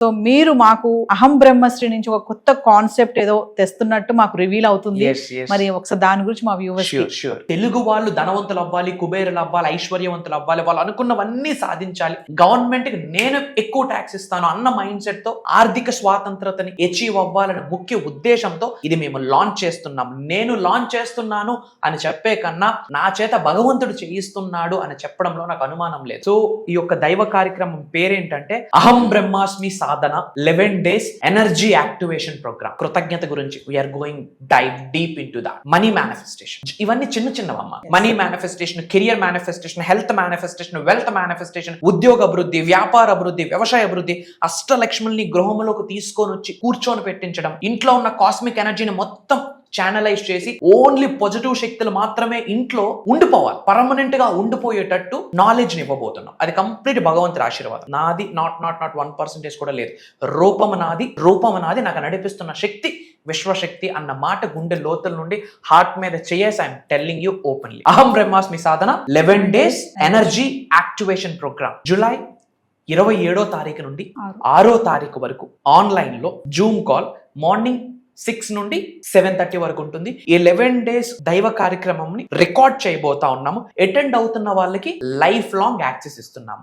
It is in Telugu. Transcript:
సో మీరు మాకు అహం బ్రహ్మశ్రీ నుంచి ఒక కొత్త కాన్సెప్ట్ ఏదో తెస్తున్నట్టు మాకు రివీల్ అవుతుంది. మరి ఒకసారి దాని గురించి మా వ్యూవర్స్. తెలుగు వాళ్ళు ధనవంతులు అవ్వాలి కుబేరులు అవ్వాలి ఐశ్వర్యవంతులు అవ్వాలి వాళ్ళు అనుకున్నవన్నీ సాధించాలి గవర్నమెంట్కి నేను ఎక్కువ ట్యాక్స్ ఇస్తాను అన్న మైండ్ సెట్తో ఆర్థిక స్వాతంత్రతని అచీవ్ అవ్వాలనే ముఖ్య ఉద్దేశంతో ఇది మేము లాంచ్ చేస్తున్నాం నేను లాంచ్ చేస్తున్నాను అని చెప్పే కన్నా నా చేత భగవంతుడు చేయిస్తున్నాడు అని చెప్పడంలో నాకు అనుమానం లేదు సో ఈ యొక్క దైవ కార్యక్రమం పేరేంటంటే అహం బ్రహ్మాస్మి సాధన eleven days energy activation programme కృతజ్ఞత గురించి we're going dive deep into that money manifestation ఇవన్నీ చిన్న చిన్నవమ్మ. Money manifestation career manifestation health manifestation wealth manifestation ఉద్యోగ అభివృద్ధి వ్యాపార అభివృద్ధి వ్యవసాయ అభివృద్ధి అష్టలక్ష్ముల్ని గృహంలోకి తీసుకొని వచ్చి కూర్చొని పెట్టించడం ఇంట్లో ఉన్న కాస్మిక్ ఎనర్జీని మొత్తం ఛానలైజ్ చేసి ఓన్లీ పాజిటివ్ శక్తులు మాత్రమే ఇంట్లో ఉండిపోవాలి. పర్మనెంట్గా ఉండిపోయేటట్టు నాలెడ్జ్ని ఇవ్వబోతున్నాం. అది కంప్లీట్ భగవంతుడి ఆశీర్వాదం. నాది not not not one percentage కూడా లేదు. రూపము నాది రూపము నాది నాకు నడిపిస్తున్న శక్తి విశ్వశక్తి అన్న మాట గుండె లోతుల నుండి హార్ట్ మీద చేయేసి ఐఎమ్ టెల్లింగ్ యూ ఓపెన్లీ అహం బ్రహ్మాస్మి సాధన eleven days energy activation programme July ఇరవై ఏడో తారీఖు నుండి ఆరు. ఆరో తారీఖు వరకు ఆన్లైన్లో జూమ్ కాల్ మార్నింగ్ సిక్స్ నుండి సెవెన్ థర్టీ వరకు ఉంటుంది. ఈ లెవెన్ డేస్ దైవ కార్యక్రమం ని రికార్డ్ చేయబోతా ఉన్నాము. అటెండ్ అవుతున్న వాళ్ళకి లైఫ్ లాంగ్ యాక్సెస్ ఇస్తున్నాము.